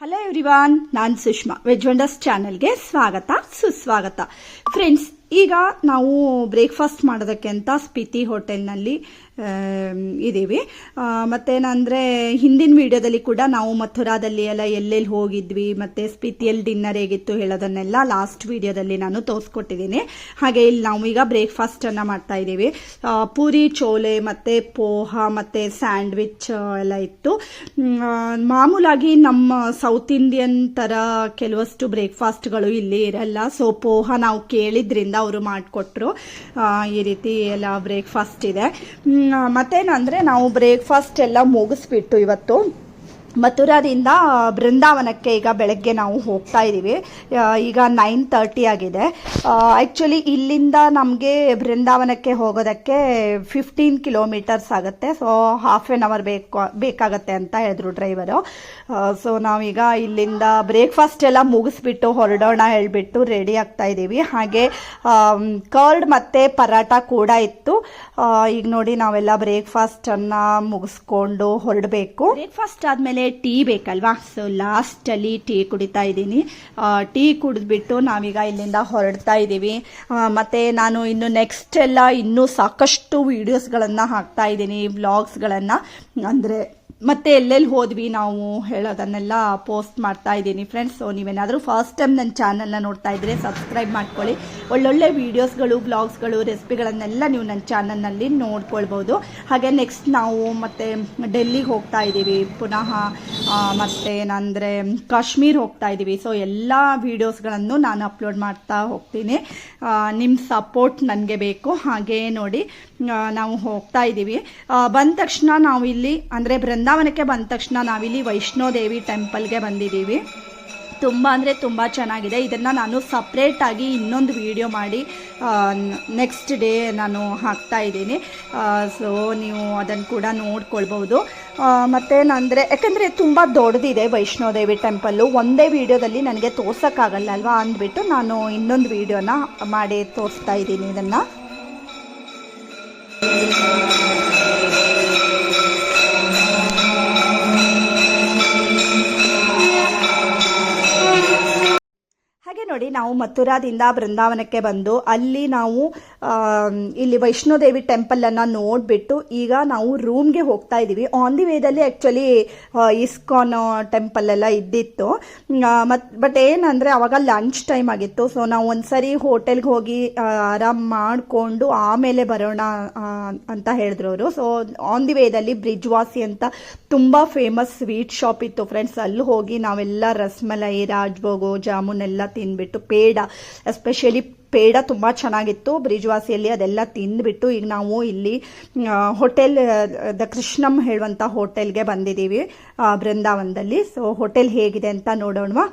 Hello everyone ನಾನು Sushma. Veg wonders ಚಾನೆಲ್ಗೆ ಸ್ವಾಗತ, ಸುಸ್ವಾಗತ. ಫ್ರೆಂಡ್ಸ್ ಈಗ ನಾವು ಬ್ರೇಕ್ಫಾಸ್ಟ್ ಮಾಡೋದಕ್ಕೆ ಅಂತ ಸ್ಪಿತಿ ಹೋಟೆಲ್ನಲ್ಲಿ ಇದ್ದೀವಿ. ಮತ್ತೇನಂದರೆ ಹಿಂದಿನ ವಿಡಿಯೋದಲ್ಲಿ ಕೂಡ ನಾವು ಮಥುರಾದಲ್ಲಿ ಎಲ್ಲ ಎಲ್ಲೆಲ್ಲಿ ಹೋಗಿದ್ವಿ, ಮತ್ತು ಸ್ಪಿತಿಯಲ್ಲಿ ಡಿನ್ನರ್ ಹೇಗಿತ್ತು ಹೇಳೋದನ್ನೆಲ್ಲ ಲಾಸ್ಟ್ ವಿಡಿಯೋದಲ್ಲಿ ನಾನು ತೋರಿಸ್ಕೊಟ್ಟಿದ್ದೀನಿ. ಹಾಗೆ ಇಲ್ಲಿ ನಾವು ಈಗ ಬ್ರೇಕ್ಫಾಸ್ಟನ್ನು ಮಾಡ್ತಾ ಇದ್ದೀವಿ. ಪೂರಿ, ಚೋಲೆ, ಮತ್ತು ಪೋಹ, ಮತ್ತು ಸ್ಯಾಂಡ್ವಿಚ್ ಎಲ್ಲ ಇತ್ತು. ಮಾಮೂಲಾಗಿ ನಮ್ಮ ಸೌತ್ ಇಂಡಿಯನ್ ಥರ ಕೆಲವಷ್ಟು ಬ್ರೇಕ್ಫಾಸ್ಟ್ಗಳು ಇಲ್ಲಿ ಇರಲ್ಲ. ಸೊ ಪೋಹ ನಾವು ಕೇಳಿದ್ರಿಂದ ಅವರು ಮಾಡಿಕೊಟ್ರು. ಈ ರೀತಿ ಎಲ್ಲ ಬ್ರೇಕ್ಫಾಸ್ಟ್ ಇದೆ. ಮತ್ತೇನಂದರೆ ನಾವು ಬ್ರೇಕ್ಫಾಸ್ಟ್ ಎಲ್ಲ ಮುಗಿಸ್ಬಿಟ್ಟು ಇವತ್ತು ಮಥುರಾದಿಂದ ಬೃಂದಾವನಕ್ಕೆ ಈಗ ಬೆಳಗ್ಗೆ ನಾವು ಹೋಗ್ತಾ ಇದ್ದೀವಿ. ಈಗ ನೈನ್ ತರ್ಟಿ ಆಗಿದೆ. ಆ್ಯಕ್ಚುಲಿ ಇಲ್ಲಿಂದ ನಮಗೆ ಬೃಂದಾವನಕ್ಕೆ ಹೋಗೋದಕ್ಕೆ ಫಿಫ್ಟೀನ್ ಕಿಲೋಮೀಟರ್ಸ್ ಆಗುತ್ತೆ. ಸೊ ಹಾಫ್ ಆನ್ ಅವರ್ ಬೇಕು, ಬೇಕಾಗತ್ತೆ ಅಂತ ಹೇಳಿದ್ರು ಡ್ರೈವರು ಸೊ ನಾವೀಗ ಇಲ್ಲಿಂದ ಬ್ರೇಕ್ಫಾಸ್ಟ್ ಎಲ್ಲ ಮುಗಿಸ್ಬಿಟ್ಟು ಹೊರಡೋಣ ಹೇಳಿಬಿಟ್ಟು ರೆಡಿ ಆಗ್ತಾ ಇದ್ದೀವಿ. ಹಾಗೆ ಕರ್ಡ್ ಮತ್ತು ಪರಾಟ ಕೂಡ ಇತ್ತು. ಈಗ ನೋಡಿ ನಾವೆಲ್ಲ ಬ್ರೇಕ್ಫಾಸ್ಟನ್ನು ಮುಗಿಸ್ಕೊಂಡು ಹೊರಡಬೇಕು. ಬ್ರೇಕ್ಫಾಸ್ಟ್ ಆದಮೇಲೆ ಟೀ ಬೇಕಲ್ವಾ? ಸೊ ಲಾಸ್ಟಲ್ಲಿ ಟೀ ಕುಡಿತಾ ಇದ್ದೀನಿ. ಟೀ ಕುಡಿದ್ಬಿಟ್ಟು ನಾವೀಗ ಇಲ್ಲಿಂದ ಹೊರಡ್ತಾ ಇದ್ದೀವಿ. ಮತ್ತೆ ನಾನು ಇನ್ನು ನೆಕ್ಸ್ಟ್ ಎಲ್ಲ ಇನ್ನೂ ಸಾಕಷ್ಟು ವೀಡಿಯೋಸ್ಗಳನ್ನು ಹಾಕ್ತಾ ಇದ್ದೀನಿ ವ್ಲಾಗ್ಸ್ಗಳನ್ನು ಅಂದರೆ ಮತ್ತೆ ಎಲ್ಲೆಲ್ಲಿ ಹೋದ್ವಿ ನಾವು ಹೇಳೋದನ್ನೆಲ್ಲ ಪೋಸ್ಟ್ ಮಾಡ್ತಾ ಇದ್ದೀನಿ ಫ್ರೆಂಡ್ಸ್ ಸೊ ನೀವೇನಾದರೂ ಫಸ್ಟ್ ಟೈಮ್ ನನ್ನ ಚಾನಲ್ನ ನೋಡ್ತಾ ಇದ್ರೆ ಸಬ್ಸ್ಕ್ರೈಬ್ ಮಾಡ್ಕೊಳ್ಳಿ. ಒಳ್ಳೊಳ್ಳೆ ವೀಡಿಯೋಸ್ಗಳು ಬ್ಲಾಗ್ಸ್ಗಳು ರೆಸಿಪಿಗಳನ್ನೆಲ್ಲ ನೀವು ನನ್ನ ಚಾನಲ್ನಲ್ಲಿ ನೋಡ್ಕೊಳ್ಬೋದು. ಹಾಗೆ ನೆಕ್ಸ್ಟ್ ನಾವು ಮತ್ತೆ ಡೆಲ್ಲಿಗೆ ಹೋಗ್ತಾ ಇದ್ದೀವಿ. ಪುನಃ ಮತ್ತೆ ಏನಂದರೆ ಕಾಶ್ಮೀರ್ ಹೋಗ್ತಾ ಇದ್ದೀವಿ. ಸೊ ಎಲ್ಲ ವೀಡಿಯೋಸ್ಗಳನ್ನು ನಾನು ಅಪ್ಲೋಡ್ ಮಾಡ್ತಾ ಹೋಗ್ತೀನಿ. ನಿಮ್ಮ ಸಪೋರ್ಟ್ ನನಗೆ ಬೇಕು. ಹಾಗೆ ನೋಡಿ ನಾವು ಹೋಗ್ತಾ ಇದ್ದೀವಿ. ಬಂದ ತಕ್ಷಣ ನಾವು ಇಲ್ಲಿ ಅಂದರೆ ಬೃಂದಾವನಕ್ಕೆ ಬಂದ ತಕ್ಷಣ ನಾವಿಲ್ಲಿ ವೈಷ್ಣೋದೇವಿ ಟೆಂಪಲ್ಗೆ ಬಂದಿದ್ದೀವಿ. ತುಂಬ ಅಂದರೆ ತುಂಬ ಚೆನ್ನಾಗಿದೆ. ಇದನ್ನು ನಾನು ಸಪ್ರೇಟಾಗಿ ಇನ್ನೊಂದು ವಿಡಿಯೋ ಮಾಡಿ ನೆಕ್ಸ್ಟ್ ಡೇ ನಾನು ಹಾಕ್ತಾ ಇದ್ದೀನಿ. ಸೊ ನೀವು ಅದನ್ನು ಕೂಡ ನೋಡ್ಕೊಳ್ಬೋದು ಮತ್ತೇನಂದರೆ ಯಾಕಂದರೆ ತುಂಬ ದೊಡ್ಡದಿದೆ ವೈಷ್ಣೋದೇವಿ ಟೆಂಪಲ್ಲು. ಒಂದೇ ವಿಡಿಯೋದಲ್ಲಿ ನನಗೆ ತೋರ್ಸೋಕ್ಕಾಗಲ್ಲ ಅಲ್ವಾ ಅಂದ್ಬಿಟ್ಟು ನಾನು ಇನ್ನೊಂದು ವೀಡಿಯೋನ ಮಾಡಿ ತೋರಿಸ್ತಾ ಇದ್ದೀನಿ ಇದನ್ನು. ನಾವು ಮಥುರಾದಿಂದ ಬೃಂದಾವನಕ್ಕೆ ಬಂದು ಅಲ್ಲಿ ನಾವು ಇಲ್ಲಿ ವೈಷ್ಣೋದೇವಿ ಟೆಂಪಲನ್ನು ನೋಡಿಬಿಟ್ಟು ಈಗ ನಾವು ರೂಮ್ಗೆ ಹೋಗ್ತಾ ಇದ್ದೀವಿ. ಆನ್ ದಿ ವೇದಲ್ಲಿ ಆ್ಯಕ್ಚುಲಿ ಇಸ್ಕಾನ್ ಟೆಂಪಲ್ ಎಲ್ಲ ಇದ್ದಿತ್ತು. ಮತ್ತು ಬಟ್ ಏನಂದರೆ ಅವಾಗ ಲಂಚ್ ಟೈಮ್ ಆಗಿತ್ತು. ಸೊ ನಾವು ಒಂದ್ಸರಿ ಹೋಟೆಲ್ಗೆ ಹೋಗಿ ಆರಾಮ್ ಮಾಡಿಕೊಂಡು ಆಮೇಲೆ ಬರೋಣ ಅಂತ ಹೇಳಿದ್ರು ಅವರು. ಸೊ ಆನ್ ದಿ ವೇದಲ್ಲಿ ಬ್ರಿಡ್ಜ್ ವಾಸಿ ಅಂತ ತುಂಬ ಫೇಮಸ್ ಸ್ವೀಟ್ ಶಾಪ್ ಇತ್ತು ಫ್ರೆಂಡ್ಸ್ ಅಲ್ಲಿ ಹೋಗಿ ನಾವೆಲ್ಲ ರಸ್ಮಲೈ, ರಾಜ್ಭೋಗು, ಜಾಮೂನ್ ಎಲ್ಲ ತಿಂದ್ಬಿಟ್ಟು ಪೇಡ ಎಸ್ಪೆಷಲಿ ಪೇಡ ತುಂಬ ಚೆನ್ನಾಗಿತ್ತು. ಬ್ರಿಜ್ವಾಸಿಯಲ್ಲಿ ಅದೆಲ್ಲ ತಿಂದ್ಬಿಟ್ಟು ಈಗ ನಾವು ಇಲ್ಲಿ ಹೋಟೆಲ್ ದ ಕೃಷ್ಣಂ ಹೇಳುವಂಥ ಹೋಟೆಲ್ಗೆ ಬಂದಿದ್ದೀವಿ ಬೃಂದಾವನದಲ್ಲಿ. ಸೊ ಹೋಟೆಲ್ ಹೇಗಿದೆ ಅಂತ ನೋಡೋಣವಾ?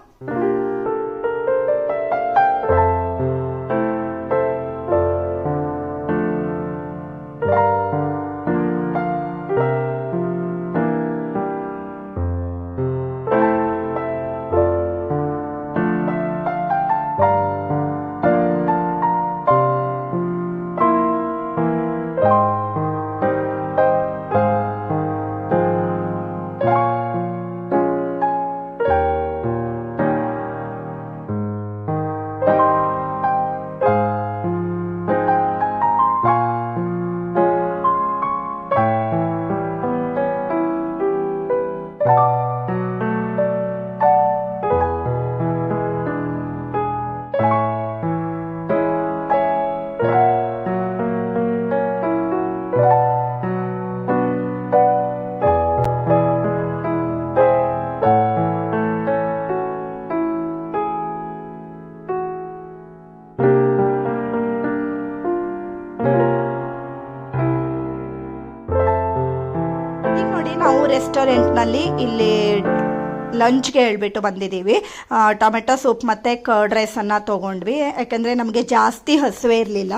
ಇಲ್ಲಿ ಲಂಚ್ಗೆ ಹೇಳ್ಬಿಟ್ಟು ಬಂದಿದ್ದೀವಿ. ಟೊಮೆಟೊ ಸೂಪ್ ಮತ್ತು ಕರ್ಡ್ ರೈಸನ್ನು ತೊಗೊಂಡ್ವಿ. ಯಾಕಂದರೆ ನಮಗೆ ಜಾಸ್ತಿ ಹಸುವೆ ಇರಲಿಲ್ಲ.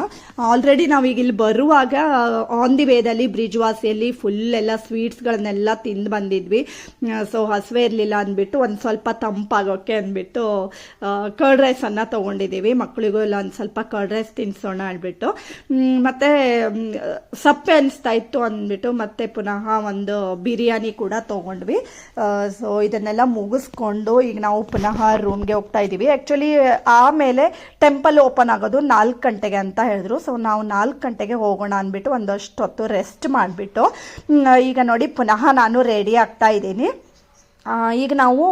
ಆಲ್ರೆಡಿ ನಾವೀಗ ಇಲ್ಲಿ ಬರುವಾಗ ಆನ್ ದಿ ವೇದಲ್ಲಿ ಬ್ರಿಡ್ಜ್ ವಾಸಿಯಲ್ಲಿ ಫುಲ್ ಎಲ್ಲ ಸ್ವೀಟ್ಸ್ಗಳನ್ನೆಲ್ಲ ತಿಂದು ಬಂದಿದ್ವಿ. ಸೊ ಹಸುವೆ ಇರಲಿಲ್ಲ ಅಂದ್ಬಿಟ್ಟು ಒಂದು ಸ್ವಲ್ಪ ತಂಪಾಗೋಕ್ಕೆ ಅಂದ್ಬಿಟ್ಟು ಕರ್ಡ್ ರೈಸನ್ನು ತೊಗೊಂಡಿದ್ದೀವಿ. ಮಕ್ಕಳಿಗೂ ಇಲ್ಲ, ಒಂದು ಸ್ವಲ್ಪ ಕರ್ಡ್ ರೈಸ್ ತಿನ್ನಿಸೋಣ ಅಂದ್ಬಿಟ್ಟು. ಮತ್ತೆ ಸಪ್ಪೆ ಅನಿಸ್ತಾ ಇತ್ತು ಅಂದ್ಬಿಟ್ಟು ಮತ್ತೆ ಪುನಃ ಒಂದು ಬಿರಿಯಾನಿ ಕೂಡ ತೊಗೊಂಡ್ವಿ. ಸೊ ಇದನ್ನೆಲ್ಲ ಮುಗಿಸ್ಕೊಂಡು ಈಗ ನಾವು ಪುನಃ ರೂಮ್ಗೆ ಹೋಗ್ತಾ ಇದ್ದೀವಿ ಆ್ಯಕ್ಚುಲಿ ಆಮೇಲೆ ಟೆಂಪಲ್ ಓಪನ್ ಆಗೋದು ನಾಲ್ಕು ಗಂಟೆಗೆ ಅಂತ ಹೇಳಿದ್ರು. ಸೊ ನಾವು ನಾಲ್ಕು ಗಂಟೆಗೆ ಹೋಗೋಣ ಅಂದ್ಬಿಟ್ಟು ಒಂದಷ್ಟು ಹೊತ್ತು ರೆಸ್ಟ್ ಮಾಡಿಬಿಟ್ಟು ಈಗ ನೋಡಿ ಪುನಃ ನಾನು ರೆಡಿ ಆಗ್ತಾ ಇದ್ದೀನಿ. ಈಗ ನಾವು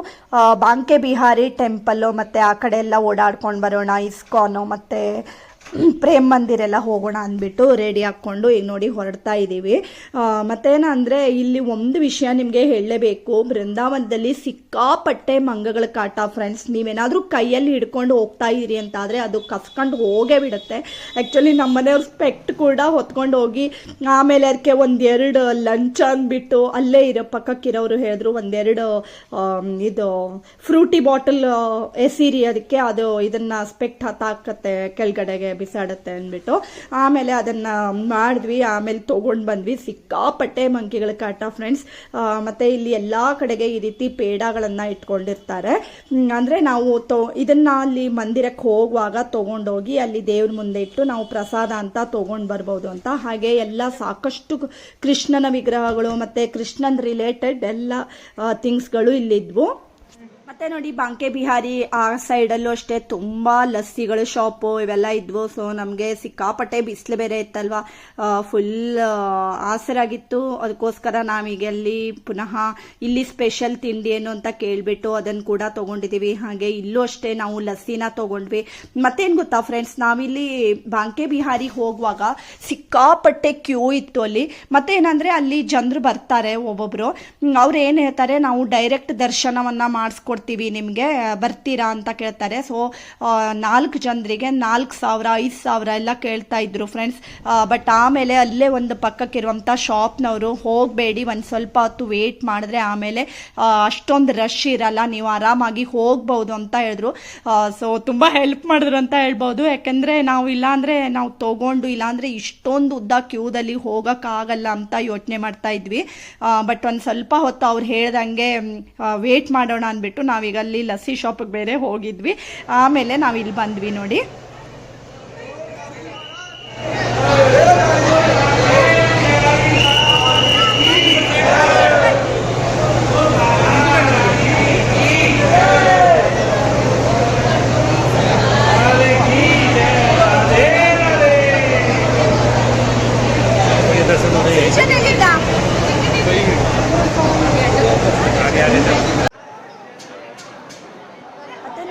ಬಾಂಕೆ ಬಿಹಾರಿ ಟೆಂಪಲ್ಲು ಮತ್ತು ಆ ಕಡೆ ಎಲ್ಲ ಓಡಾಡ್ಕೊಂಡು ಬರೋಣ ಇಸ್ಕಾನು ಮತ್ತು ಪ್ರೇಮ್ ಮಂದಿರೆಲ್ಲ ಹೋಗೋಣ ಅಂದ್ಬಿಟ್ಟು ರೆಡಿ ಹಾಕ್ಕೊಂಡು ಈಗ ನೋಡಿ ಹೊರಡ್ತಾ ಇದ್ದೀವಿ ಮತ್ತೇನಂದರೆ ಇಲ್ಲಿ ಒಂದು ವಿಷಯ ನಿಮಗೆ ಹೇಳಲೇಬೇಕು. ಬೃಂದಾವನದಲ್ಲಿ ಸಿಕ್ಕಾಪಟ್ಟೆ ಮಂಗಗಳ ಕಾಟ ಫ್ರೆಂಡ್ಸ್ ನೀವೇನಾದರೂ ಕೈಯಲ್ಲಿ ಹಿಡ್ಕೊಂಡು ಹೋಗ್ತಾ ಇದ್ದೀರಿ ಅಂತಾದರೆ ಅದು ಕಸ್ಕೊಂಡು ಹೋಗೇ ಬಿಡುತ್ತೆ. ಆ್ಯಕ್ಚುಲಿ ನಮ್ಮ ಮನೆಯವ್ರ ಸ್ಪೆಕ್ಟ್ ಕೂಡ ಹೊತ್ಕೊಂಡು ಹೋಗಿ, ಆಮೇಲೆ ಅದಕ್ಕೆ ಒಂದೆರಡು ಲಂಚ್ ಅಂದ್ಬಿಟ್ಟು ಅಲ್ಲೇ ಇರೋ ಪಕ್ಕಕ್ಕಿರೋರು ಹೇಳಿದ್ರು, ಒಂದೆರಡು ಇದು ಫ್ರೂಟಿ ಬಾಟಲ್ ಎಸೀರಿ, ಅದಕ್ಕೆ ಅದು ಇದನ್ನು ಸ್ಪೆಕ್ಟ್ ಹತ್ತಾಕತ್ತೆ ಕೆಳಗಡೆಗೆ. ಬಿಸಾಡುತ್ತೆ ಅಂದ್ಬಿಟ್ಟು. ಆಮೇಲೆ ಅದನ್ನ ಮಾಡಿದ್ವಿ, ಆಮೇಲೆ ತೊಗೊಂಡು ಬಂದ್ವಿ. ಸಿಕ್ಕಾಪಟ್ಟೆ ಮಂಕಿಗಳ ಕಾಟ ಫ್ರೆಂಡ್ಸ್ ಮತ್ತೆ ಇಲ್ಲಿ ಎಲ್ಲಾ ಕಡೆಗೆ ಈ ರೀತಿ ಪೇಡಾಗಳನ್ನ ಇಟ್ಕೊಂಡಿರ್ತಾರೆ. ಅಂದರೆ ನಾವು ತೊ, ಇದನ್ನ ಅಲ್ಲಿ ಮಂದಿರಕ್ಕೆ ಹೋಗುವಾಗ ತಗೊಂಡೋಗಿ ಅಲ್ಲಿ ದೇವ್ರ ಮುಂದೆ ಇಟ್ಟು ನಾವು ಪ್ರಸಾದ ಅಂತ ತಗೊಂಡು ಬರ್ಬೋದು ಅಂತ. ಹಾಗೆ ಎಲ್ಲ ಸಾಕಷ್ಟು ಕೃಷ್ಣನ ವಿಗ್ರಹಗಳು ಮತ್ತೆ ಕೃಷ್ಣನ್ ರಿಲೇಟೆಡ್ ಎಲ್ಲ ಥಿಂಗ್ಸ್ಗಳು ಇಲ್ಲಿದ್ವು. ಮತ್ತೆ ನೋಡಿ ಬಾಂಕೆ ಬಿಹಾರಿ, ಆ ಸೈಡಲ್ಲೂ ಅಷ್ಟೇ ತುಂಬಾ ಲಸ್ಸಿಗಳು, ಶಾಪು ಇವೆಲ್ಲ ಇದ್ವು. ಸೊ ನಮಗೆ ಸಿಕ್ಕಾಪಟ್ಟೆ ಬಿಸಿಲು ಬೇರೆ ಇತ್ತಲ್ವಾ? ಫುಲ್ ಆಸರಾಗಿತ್ತು. ಅದಕ್ಕೋಸ್ಕರ ನಾವೀಗ ಅಲ್ಲಿ ಪುನಃ ಇಲ್ಲಿ ಸ್ಪೆಷಲ್ ತಿಂಡಿ ಏನು ಅಂತ ಕೇಳ್ಬಿಟ್ಟು ಅದನ್ನು ಕೂಡ ತಗೊಂಡಿದೀವಿ. ಹಾಗೆ ಇಲ್ಲೂ ಅಷ್ಟೇ ನಾವು ಲಸ್ಸಿನ ತಗೊಂಡ್ವಿ. ಮತ್ತೇನು ಗೊತ್ತಾ ಫ್ರೆಂಡ್ಸ್ ನಾವಿಲ್ಲಿ ಬಾಂಕೆ ಬಿಹಾರಿ ಹೋಗುವಾಗ ಸಿಕ್ಕಾಪಟ್ಟೆ ಕ್ಯೂ ಇತ್ತು ಅಲ್ಲಿ. ಮತ್ತೆ ಏನಂದ್ರೆ ಅಲ್ಲಿ ಜನರು ಬರ್ತಾರೆ ಒಬ್ಬೊಬ್ರು. ಅವ್ರು ಏನು ಹೇಳ್ತಾರೆ? ನಾವು ಡೈರೆಕ್ಟ್ ದರ್ಶನವನ್ನ ಮಾಡಿಸ್ಕೊಡ್ತೀವಿ. ನಿಮಗೆ, ಬರ್ತೀರಾ ಅಂತ ಕೇಳ್ತಾರೆ. ಸೊ ನಾಲ್ಕು ಜನರಿಗೆ ನಾಲ್ಕು ಸಾವಿರ, ಐದು ಸಾವಿರ ಎಲ್ಲ ಕೇಳ್ತಾ ಇದ್ರು ಫ್ರೆಂಡ್ಸ್ ಬಟ್ ಆಮೇಲೆ ಅಲ್ಲೇ ಒಂದು ಪಕ್ಕಕ್ಕಿರುವಂಥ ಶಾಪ್ನವರು ಹೋಗಬೇಡಿ, ಒಂದು ಸ್ವಲ್ಪ ಹೊತ್ತು ವೇಟ್ ಮಾಡಿದ್ರೆ ಆಮೇಲೆ ಅಷ್ಟೊಂದು ರಶ್ ಇರಲ್ಲ, ನೀವು ಆರಾಮಾಗಿ ಹೋಗ್ಬೋದು ಅಂತ ಹೇಳಿದ್ರು. ಸೊ ತುಂಬ ಹೆಲ್ಪ್ ಮಾಡಿದ್ರು ಅಂತ ಹೇಳ್ಬೋದು. ಯಾಕೆಂದರೆ ನಾವು ಇಲ್ಲಾಂದರೆ ನಾವು ತೊಗೊಂಡು, ಇಲ್ಲಾಂದರೆ ಇಷ್ಟೊಂದು ಉದ್ದ ಕ್ಯೂದಲ್ಲಿ ಹೋಗೋಕ್ಕಾಗಲ್ಲ ಅಂತ ಯೋಚನೆ ಮಾಡ್ತಾ ಇದ್ವಿ. ಬಟ್ ಒಂದು ಸ್ವಲ್ಪ ಹೊತ್ತು ಅವ್ರು ಹೇಳ್ದಂಗೆ ವೇಟ್ ಮಾಡೋಣ ಅಂದ್ಬಿಟ್ಟು ನಾವೀಗ ಅಲ್ಲಿ ಲಸ್ಸಿ ಶಾಪಿಗೆ ಬೇರೆ ಹೋಗಿದ್ವಿ. ಆಮೇಲೆ ನಾವು ಇಲ್ಲಿ ಬಂದ್ವಿ ನೋಡಿ.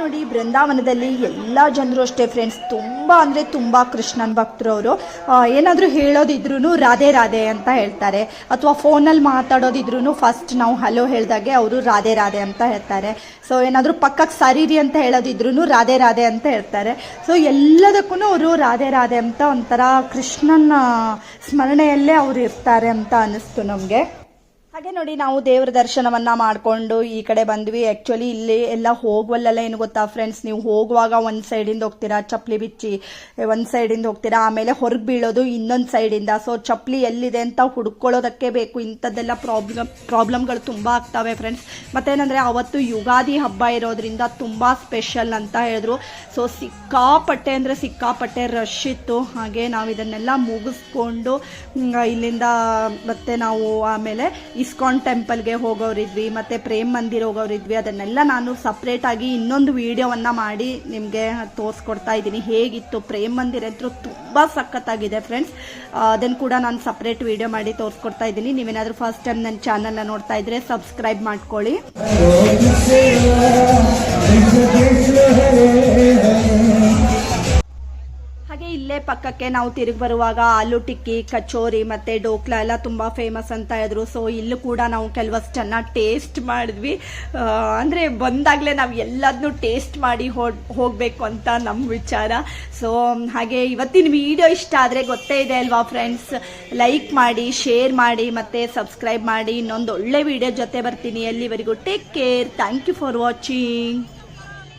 ನೋಡಿ, ಬೃಂದಾವನದಲ್ಲಿ ಎಲ್ಲ ಜನರು ಅಷ್ಟೇ ಫ್ರೆಂಡ್ಸ್ ತುಂಬ ಅಂದರೆ ತುಂಬ ಕೃಷ್ಣನ್ ಭಕ್ತರು ಅವರು ಏನಾದರೂ ಹೇಳೋದಿದ್ರು ರಾಧೆ ರಾಧೆ ಅಂತ ಹೇಳ್ತಾರೆ. ಅಥವಾ ಫೋನಲ್ಲಿ ಮಾತಾಡೋದಿದ್ರು ಫಸ್ಟ್ ನಾವು ಹಲೋ ಹೇಳ್ದಾಗೆ ಅವರು ರಾಧೆ ರಾಧೆ ಅಂತ ಹೇಳ್ತಾರೆ. ಸೊ ಏನಾದರೂ ಪಕ್ಕಕ್ಕೆ ಸರಿರಿ ಅಂತ ಹೇಳೋದಿದ್ರು ರಾಧೆ ರಾಧೆ ಅಂತ ಹೇಳ್ತಾರೆ. ಸೊ ಎಲ್ಲದಕ್ಕೂ ಅವರು ರಾಧೆ ರಾಧೆ ಅಂತ ಒಂಥರ ಕೃಷ್ಣನ ಸ್ಮರಣೆಯಲ್ಲೇ ಅವರು ಇರ್ತಾರೆ ಅಂತ ಅನ್ನಿಸ್ತು ನಮಗೆ. ಹಾಗೆ ನೋಡಿ ನಾವು ದೇವರ ದರ್ಶನವನ್ನ ಮಾಡಿಕೊಂಡು ಈ ಕಡೆ ಬಂದ್ವಿ. ಆ್ಯಕ್ಚುಲಿ ಇಲ್ಲಿ ಎಲ್ಲ ಹೋಗುವಲ್ಲೆಲ್ಲ ಏನು ಗೊತ್ತಾ ಫ್ರೆಂಡ್ಸ್ ನೀವು ಹೋಗುವಾಗ ಒಂದು ಸೈಡಿಂದ ಹೋಗ್ತೀರಾ? ಚಪ್ಪಲಿ ಬಿಚ್ಚಿ ಒಂದು ಸೈಡಿಂದ ಹೋಗ್ತೀರಾ? ಆಮೇಲೆ ಹೊರಗೆ ಬೀಳೋದು ಇನ್ನೊಂದು ಸೈಡಿಂದ ಸೊ ಚಪ್ಪಲಿ ಎಲ್ಲಿದೆ ಅಂತ ಹುಡ್ಕೊಳ್ಳೋದಕ್ಕೆ ಬೇಕು. ಇಂಥದ್ದೆಲ್ಲ ಪ್ರಾಬ್ಲಮ್ ಪ್ರಾಬ್ಲಮ್ಗಳು ತುಂಬ ಆಗ್ತವೆ ಫ್ರೆಂಡ್ಸ್ ಮತ್ತೇನಂದರೆ ಅವತ್ತು ಯುಗಾದಿ ಹಬ್ಬ ಇರೋದ್ರಿಂದ ತುಂಬ ಸ್ಪೆಷಲ್ ಅಂತ ಹೇಳಿದ್ರು. ಸೊ ಸಿಕ್ಕಾಪಟ್ಟೆ ಅಂದರೆ ಸಿಕ್ಕಾಪಟ್ಟೆ ರಶ್ ಇತ್ತು. ಹಾಗೆ ನಾವು ಇದನ್ನೆಲ್ಲ ಮುಗಿಸ್ಕೊಂಡು ಇಲ್ಲಿಂದ ಮತ್ತೆ ನಾವು ಆಮೇಲೆ ಇಸ್ಕಾನ್ ಟೆಂಪಲ್ಗೆ ಹೋಗೋರಿದ್ವಿ, ಮತ್ತು ಪ್ರೇಮ್ ಮಂದಿರ್ ಹೋಗೋರಿದ್ವಿ. ಅದನ್ನೆಲ್ಲ ನಾನು ಸಪ್ರೇಟಾಗಿ ಇನ್ನೊಂದು ವಿಡಿಯೋವನ್ನು ಮಾಡಿ ನಿಮಗೆ ತೋರಿಸ್ಕೊಡ್ತಾ ಇದ್ದೀನಿ. ಹೇಗಿತ್ತು? ಪ್ರೇಮ್ ಮಂದಿರ ಅಂತೂ ತುಂಬ ಸಖತ್ತಾಗಿದೆ ಫ್ರೆಂಡ್ಸ್ ಅದನ್ನು ಕೂಡ ನಾನು ಸಪ್ರೇಟ್ ವಿಡಿಯೋ ಮಾಡಿ ತೋರಿಸ್ಕೊಡ್ತಾ ಇದ್ದೀನಿ. ನೀವೇನಾದರೂ ಫಸ್ಟ್ ಟೈಮ್ ನನ್ನ ಚಾನಲ್ನ ನೋಡ್ತಾ ಇದ್ರೆ ಸಬ್ಸ್ಕ್ರೈಬ್ ಮಾಡ್ಕೊಳ್ಳಿ. ಹಾಗೆ ಇಲ್ಲೇ ಪಕ್ಕಕ್ಕೆ ನಾವು ತಿರುಗಿ ಬರುವಾಗ ಆಲೂ ಟಿಕ್ಕಿ, ಕಚೋರಿ ಮತ್ತೆ ಡೋಕ್ಲಾ ಎಲ್ಲ ತುಂಬಾ ಫೇಮಸ್ ಅಂತ ಇದ್ರು ಸೊ ಇಲ್ಲೂ ಕೂಡ ನಾವು ಕೆಲವಷ್ಟು ಚೆನ್ನಾಗಿ ಟೇಸ್ಟ್ ಮಾಡಿದ್ವಿ ಅಂದ್ರೆ ಬಂದಾಗಲೇ ನಾವು ಎಲ್ಲದನ್ನೂ ಟೇಸ್ಟ್ ಮಾಡಿ ಹೋಗಬೇಕು ಅಂತ ನಮ್ಮ ವಿಚಾರ. ಸೊ ಹಾಗೆ ಇವತ್ತಿನ ವಿಡಿಯೋ ಇಷ್ಟ ಆದರೆ ಗೊತ್ತೇ ಇದೆ ಅಲ್ವಾ ಫ್ರೆಂಡ್ಸ್ ಲೈಕ್ ಮಾಡಿ ಶೇರ್ ಮಾಡಿ ಮತ್ತೆ ಸಬ್ಸ್ಕ್ರೈಬ್ ಮಾಡಿ. ಇನ್ನೊಂದು ಒಳ್ಳೆ ವಿಡಿಯೋ ಜೊತೆ ಬರ್ತೀನಿ. ಅಲ್ಲಿವರೆಗೂ take care thank you for watching